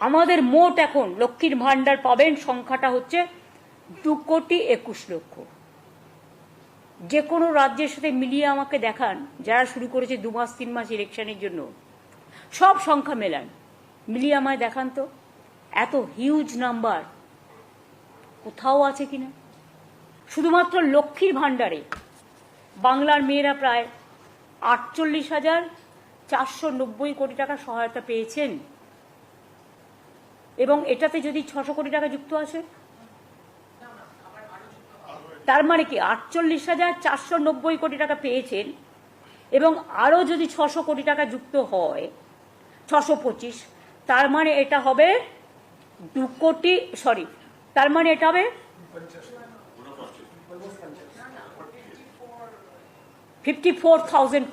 আমাদের মোট এখন লক্ষ্মীর ভাণ্ডার পাবেন সংখ্যাটা হচ্ছে দু কোটি একুশ লক্ষ। যে কোনো রাজ্যের সাথে মিলিয়ে আমাকে দেখান, যারা শুরু করেছে দু মাস, তিন মাস ইলেকশনের জন্য। সব সংখ্যা মেলান। মিলিয়ে আমায় দেখান তো। এত হিউজ নাম্বার কোথাও আছে কিনা? শুধুমাত্র লক্ষ্মীর ভাণ্ডারে। বাংলার মেয়েরা প্রায় আটচল্লিশ হাজার চারশো নব্বই কোটি টাকা সহায়তা পেয়েছেন। এবং এটাতে যদি ছশো কোটি টাকা যুক্ত আছে? তার মানে কি, আটচল্লিশ হাজার চারশো নব্বই কোটি টাকা পেয়েছেন এবং আরও যদি ছশো কোটি টাকা যুক্ত হয়, ছশো পঁচিশ, তার মানে এটা হবে দু কোটি, সরি, তার মানে এটা হবে ফিফটি ফোর থাউজেন্ড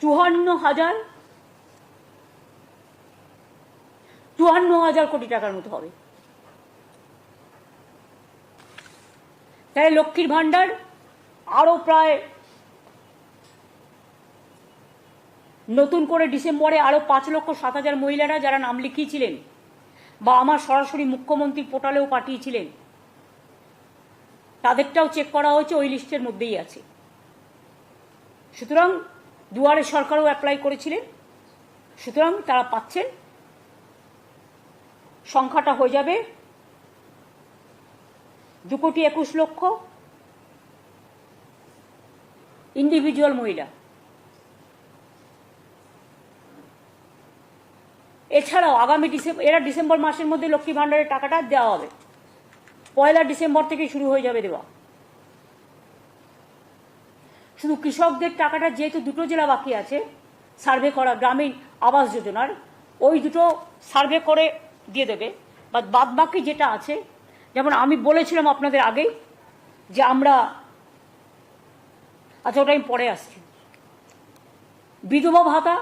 চুয়ান্ন হাজার চুয়ান্ন হাজার কোটি টাকার মতো হবে। তাই লক্ষ্মীর ভাণ্ডার আরও প্রায় নতুন করে ডিসেম্বরে আরও পাঁচ লক্ষ সাত হাজার মহিলারা যারা নাম লিখিয়েছিলেন বা আমার সরাসরি মুখ্যমন্ত্রী পোর্টালেও পাঠিয়েছিলেন, তাদেরটাও চেক করা হয়েছে, ওই লিস্টের মধ্যেই আছে। সুতরাং দুয়ারে সরকারও অ্যাপ্লাই করেছিলেন, সুতরাং তারা পাচ্ছেন। সংখ্যাটা হয়ে যাবে দু কোটি একুশ লক্ষ ইন্ডিভিজুয়াল মহিলা। এছাড়াও আগামী ডিসেম্বর এরা ডিসেম্বর মাসের মধ্যে লক্ষ্মী ভাণ্ডারের টাকাটা দেওয়া হবে। পয়লা ডিসেম্বর থেকে শুরু হয়ে যাবে দেওয়া। শুধু কৃষকদের টাকাটা যেহেতু দুটো জেলা বাকি আছে, সার্ভে করা গ্রামীণ আবাস যোজনার, ওই দুটো সার্ভে করে দিয়ে দেবে। বা বাদ বাকি যেটা আছে, যেমন আমি বলেছিলাম আপনাদের আগেই, যে আমরা আচ্ছা ওটা আমি পরে আসছি। বিধবা ভাতা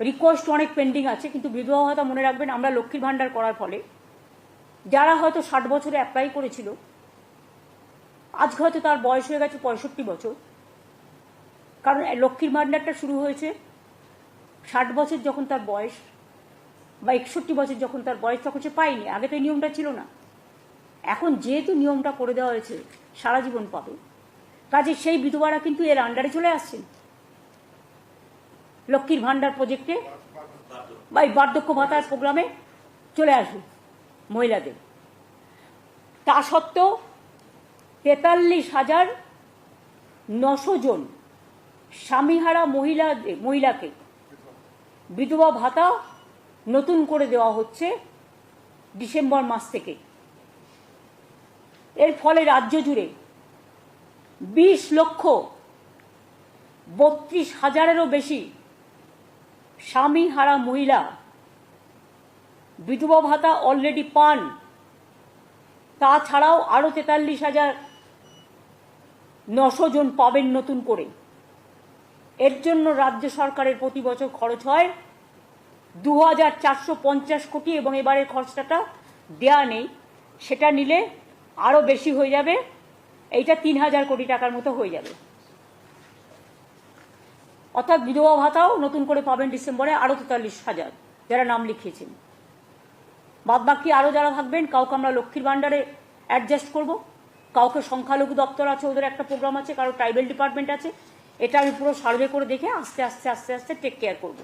রিকোয়েস্ট অনেক পেন্ডিং আছে, কিন্তু বিধবা ভাতা মনে রাখবেন, আমরা লক্ষ্মীর ভাণ্ডার করার ফলে, যারা হয়তো ষাট বছরে অ্যাপ্লাই করেছিল আজ হয়তো তার বয়স হয়ে গেছে পঁয়ষট্টি বছর, কারণ লক্ষ্মীর ভাণ্ডারটা শুরু হয়েছে ষাট বছর যখন তার বয়স বা একষট্টি বছর যখন তার বয়স তখন সে পায়নি আগে তো এই নিয়মটা ছিল না। এখন যেহেতু নিয়মটা করে দেওয়া হয়েছে, সারা জীবন পাবে। কাজে সেই বিধবারা কিন্তু এর আন্ডারে চলে আসছেন। লক্ষ্মীর ভাণ্ডার প্রজেক্টে বা এই বার্ধক্য ভাতার প্রোগ্রামে চলে আসবে মহিলাদের। তা সত্ত্বেও তেতাল্লিশ হাজার নশো জন স্বামীহারা মহিলা মহিলাকে বিধবা ভাতা নতুন করে দেওয়া হচ্ছে ডিসেম্বর মাস থেকে। এর ফলে রাজ্য জুড়ে বিশ লক্ষ বত্রিশ হাজারেরও বেশি স্বামী হারা মহিলা বিধবা ভাতা অলরেডি পান। তাছাড়াও আরও তেতাল্লিশ হাজার নশো জন পাবেন নতুন করে। এর জন্য রাজ্য সরকারের প্রতি বছর খরচ হয় দু হাজার চারশো পঞ্চাশ কোটি এবং এবারের খরচাটা দেয়া নেই। সেটা নিলে আরও বেশি হয়ে যাবে। এইটা তিন হাজার কোটি টাকার মতো হয়ে যাবে। অর্থাৎ বিধবা ভাতাও নতুন করে পাবেন ডিসেম্বরে আরও তেতাল্লিশ হাজার, যারা নাম লিখিয়েছেন। বাদ বাকি আরও যারা থাকবেন, কাউকে আমরা লক্ষ্মীর ভাণ্ডারে অ্যাডজাস্ট করব। কাউকে সংখ্যালঘু দপ্তর আছে, ওদের একটা প্রোগ্রাম আছে, কারও ট্রাইবেল ডিপার্টমেন্ট আছে। এটা আমি পুরো সার্ভে করে দেখে আস্তে আস্তে আস্তে আস্তে টেক কেয়ার করব।